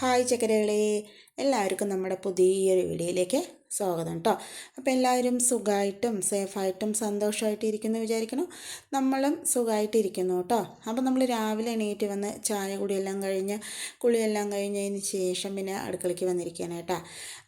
Hi ചക്കരകളെ എല്ലാവർക്കും നമ്മുടെ പുതിയൊരു വീഡിയോയിലേക്ക് സ്വാഗതം കേട്ടോ അപ്പോൾ എല്ലാവരും സുഖമായിട്ടും സേഫായിട്ടും സന്തോഷമായിട്ടിരിക്കുന്നു വിചാരിക്കണം നമ്മളും സുഖമായിട്ടിരിക്കുന്നു കേട്ടോ അപ്പോൾ നമ്മൾ രാവിലെ എണീറ്റ് വന്ന് ചായ കുടിയെല്ലാം കഴിഞ്ഞ് കുളിയെല്ലാം കഴിഞ്ഞതിന് ശേഷം പിന്നെ അടുക്കളയ്ക്ക് വന്നിരിക്കുകയാണ് കേട്ടോ.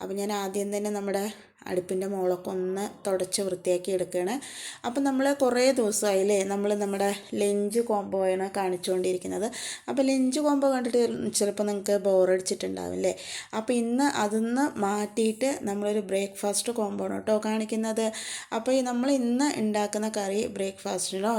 അപ്പോൾ ഞാൻ ആദ്യം തന്നെ നമ്മുടെ അടുപ്പിന്റെ മുകളൊക്കെ ഒന്ന് തുടച്ച് വൃത്തിയാക്കി എടുക്കുകയാണ്. അപ്പം നമ്മൾ കുറേ ദിവസമായില്ലേ നമ്മൾ നമ്മുടെ ലഞ്ച് കോംബോയാണ് കാണിച്ചുകൊണ്ടിരിക്കുന്നത്. അപ്പോൾ ലഞ്ച് കോംബോ കണ്ടിട്ട് ചിലപ്പോൾ നിങ്ങൾക്ക് ബോറടിച്ചിട്ടുണ്ടാവില്ലേ? അപ്പോൾ ഇന്ന് അതിന്ന് മാറ്റിയിട്ട് നമ്മളൊരു ബ്രേക്ക്ഫാസ്റ്റ് കോംബോ ആണ് കേട്ടോ കാണിക്കുന്നത്. അപ്പോൾ നമ്മൾ ഇന്ന് ഉണ്ടാക്കുന്ന കറി ബ്രേക്ക്ഫാസ്റ്റിനോ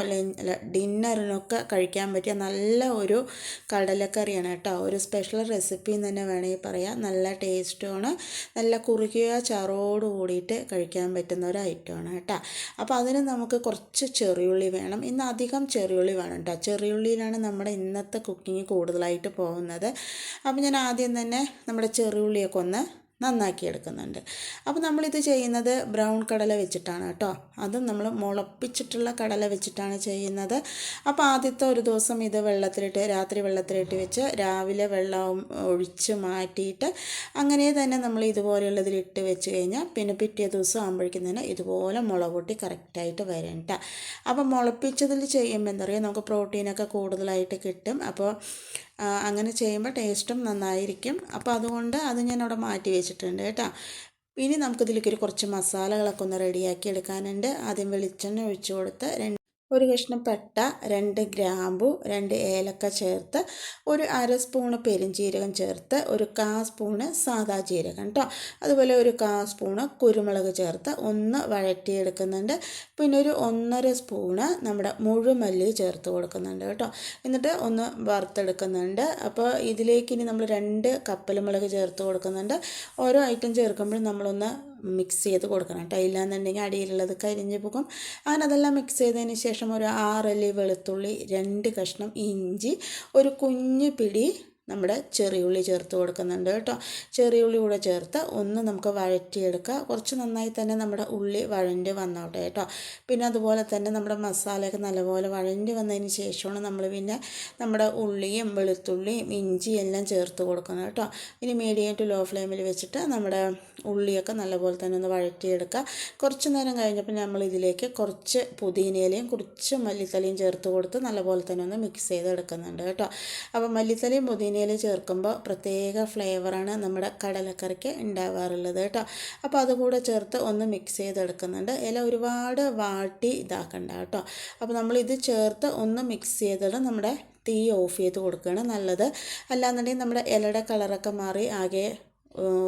ഡിന്നറിനൊക്കെ കഴിക്കാൻ പറ്റിയ നല്ല ഒരു കടലക്കറിയാണ് കേട്ടോ. ഒരു സ്പെഷ്യൽ റെസിപ്പി എന്ന് തന്നെ വേണമെങ്കിൽ പറയാം. നല്ല ടേസ്റ്റുമാണ്. നല്ല കുറുകിയ ചാറോട് കൂടിയിട്ട് കഴിക്കാൻ പറ്റുന്ന ഒരു ഐറ്റമാണ് കേട്ടോ. അപ്പോൾ അതിന് നമുക്ക് കുറച്ച് ചെറിയുള്ളി വേണം. ഇന്ന് അധികം ചെറിയുള്ളി വേണം കേട്ടോ. ചെറിയുള്ളിയിലാണ് നമ്മുടെ ഇന്നത്തെ കുക്കിംഗ് കൂടുതലായിട്ട് പോകുന്നത്. അപ്പോൾ ഞാൻ ആദ്യം തന്നെ നമ്മുടെ ചെറിയുള്ളിയൊക്കെ ഒന്ന് നന്നാക്കി എടുക്കുന്നുണ്ട് അപ്പോൾ നമ്മളിത് ചെയ്യുന്നത് ബ്രൗൺ കടല വെച്ചിട്ടാണ് കേട്ടോ. അതും നമ്മൾ മുളപ്പിച്ചിട്ടുള്ള കടല വെച്ചിട്ടാണ് ചെയ്യുന്നത്. അപ്പോൾ ആദ്യത്തെ ഒരു ദിവസം ഇത് വെള്ളത്തിലിട്ട് രാത്രി വെള്ളത്തിലിട്ട് വെച്ച് രാവിലെ വെള്ളം ഒഴിച്ച് മാറ്റിയിട്ട് അങ്ങനെ തന്നെ നമ്മൾ ഇതുപോലെയുള്ളതിലിട്ട് വെച്ച് കഴിഞ്ഞാൽ പിന്നെ പിറ്റേ ദിവസം ആകുമ്പോഴേക്കും തന്നെ ഇതുപോലെ മുള കൂട്ടി കറക്റ്റായിട്ട് വരണ്ട അപ്പോൾ മുളപ്പിച്ചതിൽ ചെയ്യുമ്പോൾ എന്താ പറയുക നമുക്ക് പ്രോട്ടീനൊക്കെ കൂടുതലായിട്ട് കിട്ടും. അപ്പോൾ അങ്ങനെ ചെയ്യുമ്പോൾ ടേസ്റ്റും നന്നായിരിക്കും. അപ്പോൾ അതുകൊണ്ട് അത് ഞാൻ അവിടെ മാറ്റി വെച്ചിട്ടുണ്ട് കേട്ടോ. ഇനി നമുക്കിതിലേക്ക് ഒരു കുറച്ച് മസാലകളൊക്കെ ഒന്ന് റെഡിയാക്കി എടുക്കാനുണ്ട്. ആദ്യം വെളിച്ചെണ്ണ ഒഴിച്ചു കൊടുത്ത് രണ്ട് ഒരു കഷ്ണം പെട്ട രണ്ട് ഗ്രാമ്പു രണ്ട് ഏലക്ക ചേർത്ത് ഒരു അര സ്പൂണ് പെരുംജീരകം ചേർത്ത് ഒരു കാ സ്പൂണ് സാദാ ജീരകം കേട്ടോ അതുപോലെ ഒരു കാ സ്പൂണ് കുരുമുളക് ചേർത്ത് ഒന്ന് വഴറ്റിയെടുക്കുന്നുണ്ട്. പിന്നെ ഒരു ഒന്നര സ്പൂണ് നമ്മുടെ മുഴുമല്ലി ചേർത്ത് കൊടുക്കുന്നുണ്ട് കേട്ടോ. എന്നിട്ട് ഒന്ന് വറുത്തെടുക്കുന്നുണ്ട്. അപ്പോൾ ഇതിലേക്ക് ഇനി നമ്മൾ രണ്ട് കപ്പൽ മുളക് ചേർത്ത് കൊടുക്കുന്നുണ്ട്. ഓരോ ഐറ്റം ചേർക്കുമ്പോഴും നമ്മളൊന്ന് മിക്സ് ചെയ്ത് കൊടുക്കണം കേട്ടോ. ഇല്ലാന്നുണ്ടെങ്കിൽ അടിയിലുള്ളത് കരിഞ്ഞു പോകും. അങ്ങനെ അതെല്ലാം മിക്സ് ചെയ്തതിന് ശേഷം ഒരു ആറല്ലി വെളുത്തുള്ളി രണ്ട് കഷ്ണം ഇഞ്ചി ഒരു കുഞ്ഞു പിടി നമ്മുടെ ചെറിയ ഉള്ളി ചേർത്ത് കൊടുക്കുന്നുണ്ട് കേട്ടോ. ചെറിയ ഉള്ളി കൂടെ ചേർത്ത് ഒന്ന് നമുക്ക് വഴറ്റിയെടുക്കുക കുറച്ച് നന്നായി തന്നെ നമ്മുടെ ഉള്ളി വഴണ്ട് വന്നോട്ടെ കേട്ടോ. പിന്നെ അതുപോലെ തന്നെ നമ്മുടെ മസാലയൊക്കെ നല്ലപോലെ വഴണ്ട് വന്നതിന് ശേഷമാണ് നമ്മൾ പിന്നെ നമ്മുടെ ഉള്ളിയും വെളുത്തുള്ളിയും ഇഞ്ചിയും എല്ലാം ചേർത്ത് കൊടുക്കുന്നത് കേട്ടോ. ഇനി മീഡിയം ടു ലോ ഫ്ലെയിമിൽ വെച്ചിട്ട് നമ്മുടെ ഉള്ളിയൊക്കെ നല്ലപോലെ തന്നെ ഒന്ന് വഴറ്റിയെടുക്കുക കുറച്ച് നേരം കഴിഞ്ഞപ്പോൾ നമ്മൾ ഇതിലേക്ക് കുറച്ച് പുതിനയിലയും കുറച്ച് മല്ലിത്തലയും ചേർത്ത് കൊടുത്ത് നല്ലപോലെ തന്നെ ഒന്ന് മിക്സ് ചെയ്തെടുക്കുന്നുണ്ട് കേട്ടോ. അപ്പോൾ മല്ലിത്തലയും പുതിന പുതിനയില ചേർക്കുമ്പോൾ പ്രത്യേക ഫ്ലേവറാണ് നമ്മുടെ കടലക്കറിക്ക് ഉണ്ടാവാറുള്ളത് കേട്ടോ. അപ്പോൾ അതുകൂടെ ചേർത്ത് ഒന്ന് മിക്സ് ചെയ്തെടുക്കുന്നുണ്ട്. ഇല ഒരുപാട് വാട്ടി ഇതാക്കണ്ട കേട്ടോ. അപ്പോൾ നമ്മളിത് ചേർത്ത് ഒന്ന് മിക്സ് ചെയ്തിട്ട് നമ്മുടെ തീ ഓഫ് ചെയ്ത് കൊടുക്കുകയാണ് നല്ലത്. അല്ലാന്നുണ്ടെങ്കിൽ നമ്മുടെ ഇലയുടെ കളറൊക്കെ മാറി ആകെ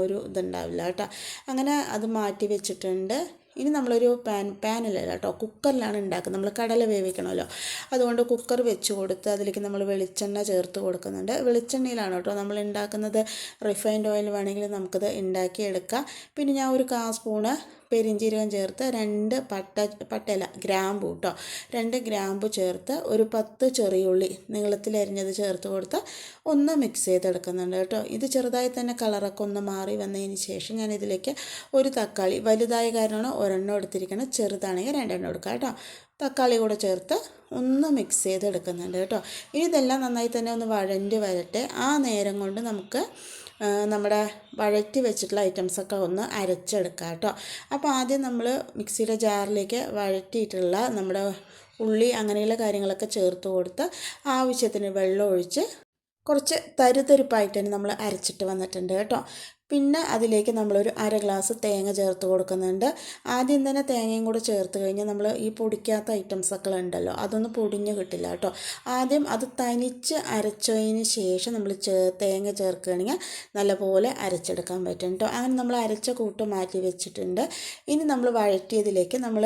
ഒരു ഇതുണ്ടാവില്ല കേട്ടോ. അങ്ങനെ അത് മാറ്റി വെച്ചിട്ടുണ്ട്. ഇനി നമ്മളൊരു പാൻ പാനിലല്ല കേട്ടോ കുക്കറിലാണ് ഉണ്ടാക്കുന്നത് നമ്മൾ കടല വേവിക്കണമല്ലോ അതുകൊണ്ട് കുക്കർ വെച്ച് കൊടുത്ത് അതിലേക്ക് നമ്മൾ വെളിച്ചെണ്ണ ചേർത്ത് കൊടുക്കുന്നുണ്ട്. വെളിച്ചെണ്ണയിലാണ് കേട്ടോ നമ്മൾ ഉണ്ടാക്കുന്നത് റിഫൈൻഡ് ഓയിൽ വേണമെങ്കിൽ നമുക്കത് ഉണ്ടാക്കിയെടുക്കാം പിന്നെ ഞാൻ ഒരു കാ സ്പൂണ് പെരിഞ്ചീരകം ചേർത്ത് രണ്ട് പട്ട പട്ടല ഗ്രാമ്പു കേട്ടോ രണ്ട് ഗ്രാമ്പു ചേർത്ത് ഒരു പത്ത് ചെറിയുള്ളി നീളത്തിലരിഞ്ഞത് ചേർത്ത് കൊടുത്ത് ഒന്ന് മിക്സ് ചെയ്തെടുക്കുന്നുണ്ട് കേട്ടോ. ഇത് ചെറുതായി തന്നെ കളറൊക്കെ ഒന്ന് മാറി വന്നതിന് ശേഷം ഞാൻ ഇതിലേക്ക് ഒരു തക്കാളി വലുതായ കാരണമാണ് ഒരെണ്ണം എടുത്തിരിക്കണം ചെറുതാണെങ്കിൽ രണ്ടെണ്ണം എടുക്കുക കേട്ടോ. തക്കാളി കൂടെ ചേർത്ത് ഒന്ന് മിക്സ് ചെയ്തെടുക്കുന്നുണ്ട് കേട്ടോ. ഇനി ഇതെല്ലാം നന്നായി തന്നെ ഒന്ന് വഴണ്ട് വരട്ടെ. ആ നേരം കൊണ്ട് നമുക്ക് നമ്മുടെ വഴറ്റി വെച്ചിട്ടുള്ള ഐറ്റംസൊക്കെ ഒന്ന് അരച്ചെടുക്കാം കേട്ടോ. അപ്പോൾ ആദ്യം നമ്മൾ മിക്സിയുടെ ജാറിലേക്ക് വഴറ്റിയിട്ടുള്ള നമ്മുടെ ഉള്ളി അങ്ങനെയുള്ള കാര്യങ്ങളൊക്കെ ചേർത്ത് കൊടുത്ത് ആവശ്യത്തിന് വെള്ളം ഒഴിച്ച് കുറച്ച് തരുതരിപ്പായിട്ട് തന്നെ നമ്മൾ അരച്ചിട്ട് വന്നിട്ടുണ്ട് കേട്ടോ. പിന്നെ അതിലേക്ക് നമ്മളൊരു അര ഗ്ലാസ് തേങ്ങ ചേർത്ത് കൊടുക്കുന്നുണ്ട്. ആദ്യം തന്നെ തേങ്ങയും കൂടെ ചേർത്ത് കഴിഞ്ഞാൽ നമ്മൾ ഈ പൊടിക്കാത്ത ഐറ്റംസൊക്കെ ഉണ്ടല്ലോ അതൊന്നും പൊടിഞ്ഞ് കിട്ടില്ല കേട്ടോ. ആദ്യം അത് തനിച്ച് അരച്ചതിന് ശേഷം നമ്മൾ ചേ തേങ്ങ ചേർക്കുകയാണെങ്കിൽ നല്ലപോലെ അരച്ചെടുക്കാൻ പറ്റും കേട്ടോ. അങ്ങനെ നമ്മൾ അരച്ച കൂട്ട് മാറ്റി വെച്ചിട്ടുണ്ട്. ഇനി നമ്മൾ വഴറ്റിയതിലേക്ക് നമ്മൾ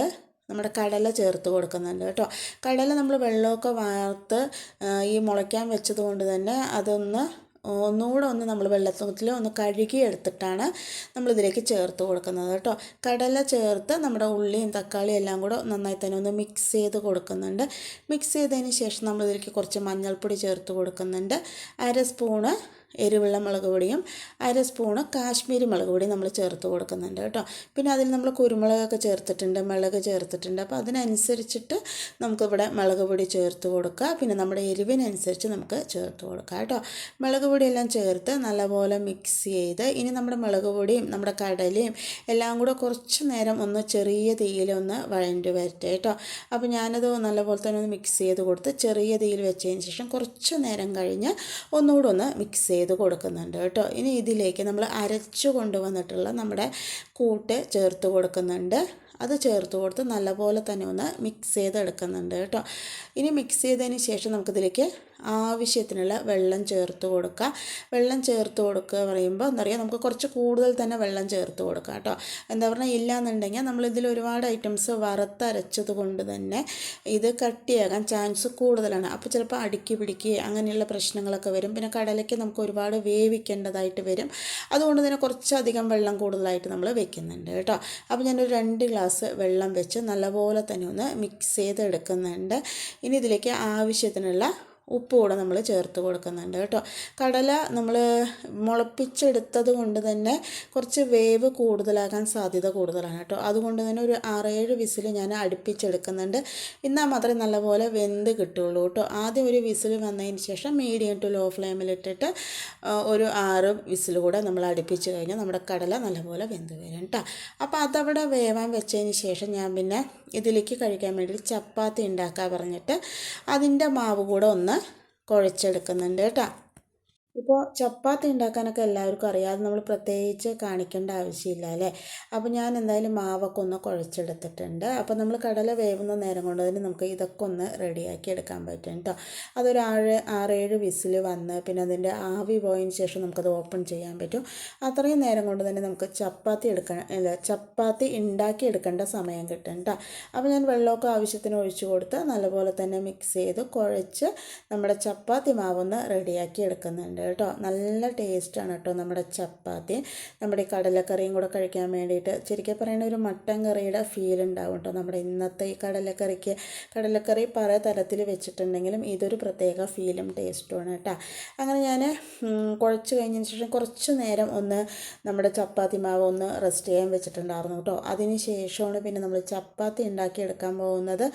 നമ്മുടെ കടല ചേർത്ത് കൊടുക്കുന്നുണ്ട് കേട്ടോ. കടല നമ്മൾ വെള്ളമൊക്കെ വാർത്ത് ഈ മുളയ്ക്കാൻ വെച്ചത് കൊണ്ട് തന്നെ അതൊന്ന് ഒന്നുകൂടെ ഒന്ന് നമ്മൾ വെള്ളത്തിൽ ഒന്ന് കഴുകി എടുത്തിട്ടാണ് നമ്മളിതിലേക്ക് ചേർത്ത് കൊടുക്കുന്നത് കേട്ടോ. കടല ചേർത്ത് നമ്മുടെ ഉള്ളിയും തക്കാളിയും എല്ലാം കൂടെ നന്നായി തന്നെ ഒന്ന് മിക്സ് ചെയ്ത് കൊടുക്കുന്നുണ്ട്. മിക്സ് ചെയ്തതിന് ശേഷം നമ്മളിതിലേക്ക് കുറച്ച് മഞ്ഞൾപ്പൊടി ചേർത്ത് കൊടുക്കുന്നുണ്ട്. അര സ്പൂണ് എരിവുള്ള മുളക് പൊടിയും അര സ്പൂണ് കാശ്മീരി മുളക് പൊടിയും നമ്മൾ ചേർത്ത് കൊടുക്കുന്നുണ്ട് കേട്ടോ. പിന്നെ അതിൽ നമ്മൾ കുരുമുളകൊക്കെ ചേർത്തിട്ടുണ്ട് മുളക് ചേർത്തിട്ടുണ്ട്. അപ്പോൾ അതിനനുസരിച്ചിട്ട് നമുക്കിവിടെ മുളക് പൊടി ചേർത്ത് കൊടുക്കുക. പിന്നെ നമ്മുടെ എരിവിനനുസരിച്ച് നമുക്ക് ചേർത്ത് കൊടുക്കുക കേട്ടോ. മുളക് പൊടിയെല്ലാം ചേർത്ത് നല്ലപോലെ മിക്സ് ചെയ്ത് ഇനി നമ്മുടെ മുളക് പൊടിയും നമ്മുടെ കടലയും എല്ലാം കൂടെ കുറച്ച് നേരം ഒന്ന് ചെറിയ തീയിലൊന്ന് വഴണ്ടി വരട്ടെ കേട്ടോ. അപ്പോൾ ഞാനത് നല്ലപോലെ തന്നെ ഒന്ന് മിക്സ് ചെയ്ത് കൊടുത്ത് ചെറിയ തീയിൽ വെച്ചതിന് ശേഷം കുറച്ച് നേരം കഴിഞ്ഞ് ഒന്നുകൂടെ ഒന്ന് മിക്സ് കൊടുക്കുന്നുണ്ട് കേട്ടോ. ഇനി ഇതിലേക്ക് നമ്മൾ അരച്ചു കൊണ്ടുവന്നിട്ടുള്ള നമ്മുടെ കൂട്ട് ചേർത്ത് കൊടുക്കുന്നുണ്ട്. അത് ചേർത്ത് കൊടുത്ത് നല്ലപോലെ തന്നെ ഒന്ന് മിക്സ് ചെയ്തെടുക്കുന്നുണ്ട് കേട്ടോ. ഇനി മിക്സ് ചെയ്തതിന് ശേഷം നമുക്കിതിലേക്ക് ആവശ്യത്തിനുള്ള വെള്ളം ചേർത്ത് കൊടുക്കുക. വെള്ളം ചേർത്ത് കൊടുക്കുക പറയുമ്പോൾ എന്താ പറയുക നമുക്ക് കുറച്ച് കൂടുതൽ തന്നെ വെള്ളം ചേർത്ത് കൊടുക്കുക കേട്ടോ. എന്താ പറഞ്ഞാൽ ഇല്ലയെന്നുണ്ടെങ്കിൽ നമ്മളിതിൽ ഒരുപാട് ഐറ്റംസ് വറുത്തരച്ചത് കൊണ്ട് തന്നെ ഇത് കട്ടിയാകാൻ ചാൻസ് കൂടുതലാണ്. അപ്പോൾ ചിലപ്പോൾ അടുക്കി പിടിക്കുക അങ്ങനെയുള്ള പ്രശ്നങ്ങളൊക്കെ വരും. പിന്നെ കടലയ്ക്ക് നമുക്ക് ഒരുപാട് വേവിക്കേണ്ടതായിട്ട് വരും. അതുകൊണ്ട് തന്നെ കുറച്ചധികം വെള്ളം കൂടുതലായിട്ട് നമ്മൾ വെക്കുന്നുണ്ട് കേട്ടോ. അപ്പോൾ ഞാനൊരു രണ്ട് ഗ്ലാസ് വെള്ളം വെച്ച് നല്ലപോലെ തന്നെ ഒന്ന് മിക്സ് ചെയ്തെടുക്കുന്നുണ്ട്. ഇനി ഇതിലേക്ക് ആവശ്യത്തിനുള്ള ഉപ്പ് കൂടെ നമ്മൾ ചേർത്ത് കൊടുക്കുന്നുണ്ട് കേട്ടോ. കടല നമ്മൾ മുളപ്പിച്ചെടുത്തത് കൊണ്ട് തന്നെ കുറച്ച് വേവ് കൂടുതലാകാൻ സാധ്യത കൂടുതലാണ് കേട്ടോ. അതുകൊണ്ട് തന്നെ ഒരു ആറേഴ് വിസിൽ ഞാൻ അടുപ്പിച്ചെടുക്കുന്നുണ്ട്. എന്നാൽ മാത്രമേ നല്ലപോലെ വെന്ത് കിട്ടുള്ളൂ കേട്ടോ. ആദ്യം ഒരു വിസിൽ വന്നതിന് ശേഷം മീഡിയം ടു ലോ ഫ്ലെയിമിലിട്ടിട്ട് ഒരു ആറ് വിസിൽ കൂടെ നമ്മൾ അടുപ്പിച്ച് കഴിഞ്ഞാൽ നമ്മുടെ കടല നല്ലപോലെ വെന്ത് വരും കേട്ടോ. അപ്പോൾ അതവിടെ വേവാൻ വെച്ചതിന് ശേഷം ഞാൻ പിന്നെ ഇതിലേക്ക് കഴിക്കാൻ വേണ്ടി ചപ്പാത്തി ഉണ്ടാക്കാൻ പറഞ്ഞിട്ട് അതിന്റെ മാവ് കൂടെ ഒന്ന് കുഴച്ചെടുക്കുന്നുണ്ട് കേട്ടോ. ഇപ്പോൾ ചപ്പാത്തി ഉണ്ടാക്കാനൊക്കെ എല്ലാവർക്കും അറിയാം. അത് നമ്മൾ പ്രത്യേകിച്ച് കാണിക്കേണ്ട ആവശ്യമില്ല അല്ലേ? അപ്പോൾ ഞാൻ എന്തായാലും മാവൊക്കെ ഒന്ന് കുഴച്ചെടുത്തിട്ടുണ്ട്. അപ്പോൾ നമ്മൾ കടല വേവുന്ന നേരം കൊണ്ട് തന്നെ നമുക്ക് ഇതൊക്കെ ഒന്ന് റെഡിയാക്കി എടുക്കാൻ പറ്റും കേട്ടോ അതൊരു ആറ് ആറേഴ് വിസിൽ വന്ന് പിന്നെ അതിന്റെ ആവി പോയതിന് ശേഷം നമുക്കത് ഓപ്പൺ ചെയ്യാൻ പറ്റും. അത്രയും നേരം കൊണ്ട് തന്നെ നമുക്ക് ചപ്പാത്തി എടുക്ക അല്ല ചപ്പാത്തി ഉണ്ടാക്കി എടുക്കേണ്ട സമയം കിട്ടും കേട്ടോ അപ്പോൾ ഞാൻ വെള്ളമൊക്കെ ആവശ്യത്തിന് ഒഴിച്ചു കൊടുത്ത് നല്ലപോലെ തന്നെ മിക്സ് ചെയ്ത് കുഴച്ച് നമ്മുടെ ചപ്പാത്തി മാവൊന്ന് റെഡിയാക്കി എടുക്കുന്നുണ്ട്. കേട്ടോ. നല്ല ടേസ്റ്റാണ് കേട്ടോ നമ്മുടെ ചപ്പാത്തി. നമ്മുടെ കടലക്കറിയും കൂടെ കഴിക്കാൻ വേണ്ടിയിട്ട് ശരിക്കും പറയുന്ന ഒരു മട്ടൻ കറിയുടെ ഫീൽ ഉണ്ടാവും കേട്ടോ നമ്മുടെ ഇന്നത്തെ ഈ കടലക്കറിക്ക്. കടലക്കറി പല തരത്തിൽ വെച്ചിട്ടുണ്ടെങ്കിലും ഇതൊരു പ്രത്യേക ഫീലും ടേസ്റ്റുമാണ് കേട്ടോ. അങ്ങനെ ഞാൻ കുഴച്ച് കഴിഞ്ഞതിന് ശേഷം കുറച്ച് നേരം ഒന്ന് നമ്മുടെ ചപ്പാത്തി മാവ് ഒന്ന് റെസ്റ്റ് ചെയ്യാൻ വെച്ചിട്ടുണ്ടായിരുന്നു കേട്ടോ. അതിന് ശേഷമാണ് പിന്നെ നമ്മൾ ചപ്പാത്തി ഉണ്ടാക്കി എടുക്കാൻ പോകുന്നത്.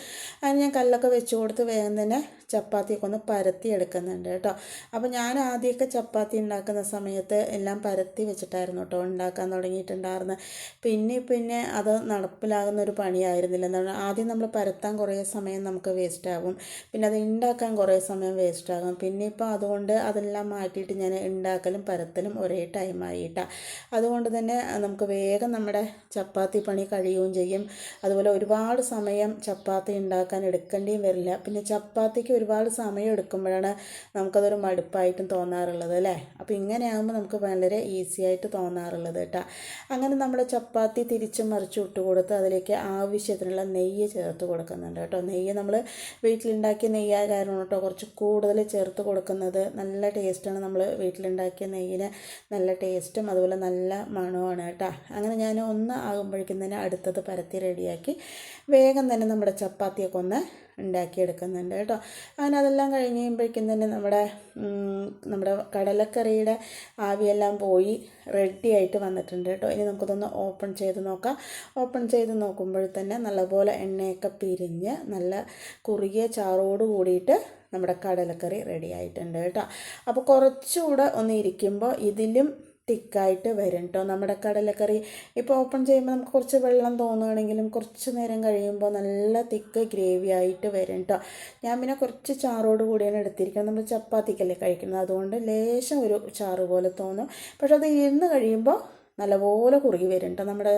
അതിന് ഞാൻ കല്ലൊക്കെ വെച്ച് കൊടുത്ത് വേഗം തന്നെ ചപ്പാത്തിയൊക്കെ ഒന്ന് പരത്തി എടുക്കുന്നുണ്ട് കേട്ടോ. അപ്പോൾ ഞാൻ ആദ്യമൊക്കെ ചപ്പാത്തി ഉണ്ടാക്കുന്ന സമയത്ത് എല്ലാം പരത്തി വെച്ചിട്ടായിരുന്നു കേട്ടോ ഉണ്ടാക്കാൻ തുടങ്ങിയിട്ടുണ്ടായിരുന്നത്. പിന്നെ പിന്നെ അത് നടപ്പിലാകുന്ന ഒരു പണിയായിരുന്നില്ല. എന്താണ്? ആദ്യം നമ്മൾ പരത്താൻ കുറേ സമയം നമുക്ക് വേസ്റ്റ് ആകും. പിന്നെ അത് ഉണ്ടാക്കാൻ കുറേ സമയം വേസ്റ്റ് ആകും. പിന്നെ ഇപ്പോൾ അതുകൊണ്ട് അതെല്ലാം മാറ്റിയിട്ട് ഞാൻ ഉണ്ടാക്കലും പരത്തലും ഒരേ ടൈമായിട്ടാണ് അതുകൊണ്ട് തന്നെ നമുക്ക് വേഗം നമ്മുടെ ചപ്പാത്തി പണി കഴിയുകയും ചെയ്യും. അതുപോലെ ഒരുപാട് സമയം ചപ്പാത്തി ഉണ്ടാക്കാൻ എടുക്കേണ്ടിയും വരില്ല. പിന്നെ ചപ്പാത്തിക്ക് ഒരുപാട് സമയം എടുക്കുമ്പോഴാണ് നമുക്കതൊരു മടുപ്പായിട്ടും തോന്നാറുള്ളത് അല്ലേ? അപ്പോൾ ഇങ്ങനെയാകുമ്പോൾ നമുക്ക് വളരെ ഈസി ആയിട്ട് തോന്നാറുള്ളത് കേട്ടോ. അങ്ങനെ നമ്മൾ ചപ്പാത്തി തിരിച്ച് മറിച്ച് ഇട്ട് കൊടുത്ത് അതിലേക്ക് ആവശ്യത്തിനുള്ള നെയ്യ് ചേർത്ത് കൊടുക്കുന്നുണ്ട് കേട്ടോ. നെയ്യ് നമ്മൾ വീട്ടിലുണ്ടാക്കിയ നെയ്യായ കാരണം കേട്ടോ കുറച്ച് കൂടുതൽ ചേർത്ത് കൊടുക്കുന്നത്. നല്ല ടേസ്റ്റാണ് നമ്മൾ വീട്ടിലുണ്ടാക്കിയ നെയ്യിന്. നല്ല ടേസ്റ്റും അതുപോലെ നല്ല മണവുമാണ് കേട്ടോ. അങ്ങനെ ഞാൻ ഒന്ന് ആകുമ്പോഴേക്കും തന്നെ അടുത്തത് പരത്തി റെഡിയാക്കി വേഗം തന്നെ നമ്മുടെ ചപ്പാത്തിയൊക്കെ ഒന്ന് ഉണ്ടാക്കിയെടുക്കുന്നുണ്ട് കേട്ടോ. അങ്ങനെ അതെല്ലാം കഴിഞ്ഞ് കഴിയുമ്പോഴേക്കും തന്നെ നമ്മുടെ നമ്മുടെ കടലക്കറിയുടെ ആവിയെല്ലാം പോയി റെഡി ആയിട്ട് വന്നിട്ടുണ്ട് കേട്ടോ. ഇനി നമുക്കതൊന്ന് ഓപ്പൺ ചെയ്ത് നോക്കാം. ഓപ്പൺ ചെയ്ത് നോക്കുമ്പോൾ തന്നെ നല്ലപോലെ എണ്ണയൊക്കെ പിരിഞ്ഞ് നല്ല കുറുകിയ ചാറോട് കൂടിയിട്ട് നമ്മുടെ കടലക്കറി റെഡി ആയിട്ടുണ്ട് കേട്ടോ. അപ്പോൾ കുറച്ചുകൂടെ ഒന്ന് ഇരിക്കുമ്പോൾ ഇതിലും തിക്കായിട്ട് വരും കേട്ടോ നമ്മുടെ കടലക്കറി ഇപ്പോൾ ഓപ്പൺ ചെയ്യുമ്പോൾ നമുക്ക് കുറച്ച് വെള്ളം തോന്നുകയാണെങ്കിലും കുറച്ച് നേരം കഴിയുമ്പോൾ നല്ല തിക്ക് ഗ്രേവി ആയിട്ട് വരും കേട്ടോ ഞാൻ പിന്നെ കുറച്ച് ചാറോട് കൂടിയാണ് എടുത്തിരിക്കുന്നത്. നമ്മൾ ചപ്പാത്തിക്കല്ലേ കഴിക്കുന്നത്. അതുകൊണ്ട് ലേശം ഒരു ചാറ് പോലെ തോന്നും. പക്ഷെ അത് ഇരുന്ന് കഴിയുമ്പോൾ നല്ലപോലെ കുറുകി വരും കേട്ടോ നമ്മുടെ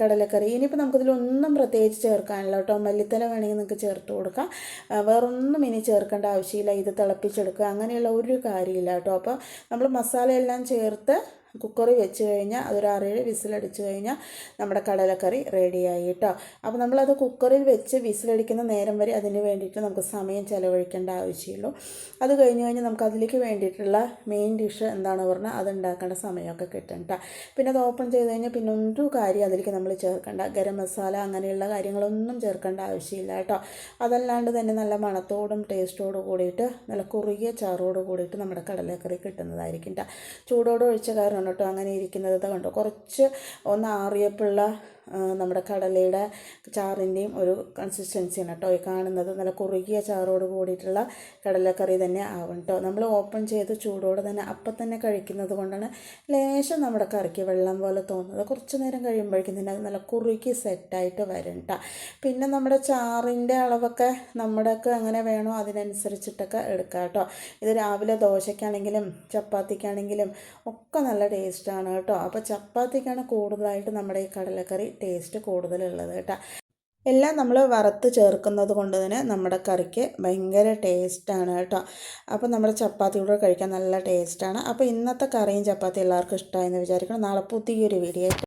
കടലക്കറി. ഇനിയിപ്പോൾ നമുക്കിതിലൊന്നും പ്രത്യേകിച്ച് ചേർക്കാനില്ല കേട്ടോ മല്ലിത്തല വേണമെങ്കിൽ നിങ്ങൾക്ക് ചേർത്ത് കൊടുക്കാം. വേറൊന്നും ഇനി ചേർക്കേണ്ട ആവശ്യമില്ല. ഇത് തിളപ്പിച്ചെടുക്കുക. അങ്ങനെയുള്ള ഒരു കാര്യമില്ല കേട്ടോ അപ്പോൾ നമ്മൾ മസാലയെല്ലാം ചേർത്ത് കുക്കറിൽ വെച്ച് കഴിഞ്ഞാൽ അതൊരു ആറേഴ് വിസിലടിച്ച് കഴിഞ്ഞാൽ നമ്മുടെ കടലക്കറി റെഡിയായി കേട്ടോ. അപ്പോൾ നമ്മളത് കുക്കറിൽ വെച്ച് വിസിലടിക്കുന്ന നേരം വരെ അതിന് വേണ്ടിയിട്ട് നമുക്ക് സമയം ചിലവഴിക്കേണ്ട ആവശ്യമുള്ളൂ. അത് കഴിഞ്ഞ് കഴിഞ്ഞാൽ നമുക്ക് അതിലേക്ക് വേണ്ടിയിട്ടുള്ള മെയിൻ ഡിഷ് എന്താണ് പറഞ്ഞാൽ അത് ഉണ്ടാക്കേണ്ട സമയമൊക്കെ കിട്ടും കേട്ടോ. പിന്നെ അത് ഓപ്പൺ ചെയ്ത് കഴിഞ്ഞാൽ പിന്നെ ഒരു കാര്യം അതിലേക്ക് നമ്മൾ ചേർക്കേണ്ട. ഗരം മസാല അങ്ങനെയുള്ള കാര്യങ്ങളൊന്നും ചേർക്കേണ്ട ആവശ്യമില്ല കേട്ടോ. അതല്ലാണ്ട് തന്നെ നല്ല മണത്തോടും ടേസ്റ്റോടും കൂടിയിട്ട് നല്ല കുറുകിയ ചാറോട് കൂടിയിട്ട് നമ്മുടെ കടലക്കറി കിട്ടുന്നതായിരിക്കും കേട്ടോ. ചൂടോടെ ഒഴിച്ച കാരണം കേട്ടോ അങ്ങനെ ഇരിക്കുന്നത് കണ്ടോ? കുറച്ച് ഒന്ന് ആറിയപ്പുള്ള നമ്മുടെ കടലയുടെ ചാറിന്റെയും ഒരു കൺസിസ്റ്റൻസിയാണ് കേട്ടോ ഈ കാണുന്നത് നല്ല കുറുകിയ ചാറോട് കൂടിയിട്ടുള്ള കടലക്കറി തന്നെ ആവും കേട്ടോ നമ്മൾ ഓപ്പൺ ചെയ്ത് ചൂടോടെ തന്നെ അപ്പം തന്നെ കഴിക്കുന്നത് കൊണ്ടാണ് ലേശം നമ്മുടെ കറിക്ക് വെള്ളം പോലെ തോന്നുന്നത്. കുറച്ച് നേരം കഴിയുമ്പോഴേക്കും തന്നെ അത് നല്ല കുറുകി സെറ്റായിട്ട് വരും കേട്ടോ പിന്നെ നമ്മുടെ ചാറിന്റെ അളവൊക്കെ നമ്മുടെയൊക്കെ എങ്ങനെ വേണോ അതിനനുസരിച്ചിട്ടൊക്കെ എടുക്കാം കേട്ടോ ഇത് രാവിലെ ദോശയ്ക്കാണെങ്കിലും ചപ്പാത്തിക്കാണെങ്കിലും ഒക്കെ നല്ല ടേസ്റ്റാണ് കേട്ടോ അപ്പോൾ ചപ്പാത്തിക്കാണ് കൂടുതലായിട്ട് നമ്മുടെ ഈ കടലക്കറി ടേസ്റ്റ് കൂടുതലുള്ളത് കേട്ടോ. എല്ലാം നമ്മൾ വറുത്ത് ചേർക്കുന്നത് കൊണ്ട് തന്നെ നമ്മുടെ കറിക്ക് ഭയങ്കര ടേസ്റ്റാണ് കേട്ടോ. അപ്പോൾ നമ്മുടെ ചപ്പാത്തി കൂടെ കഴിക്കാൻ നല്ല ടേസ്റ്റാണ്. അപ്പോൾ ഇന്നത്തെ കറിയും ചപ്പാത്തി എല്ലാവർക്കും ഇഷ്ടമായെന്ന് വിചാരിക്കണം നാളെ പുതിയൊരു വീഡിയോ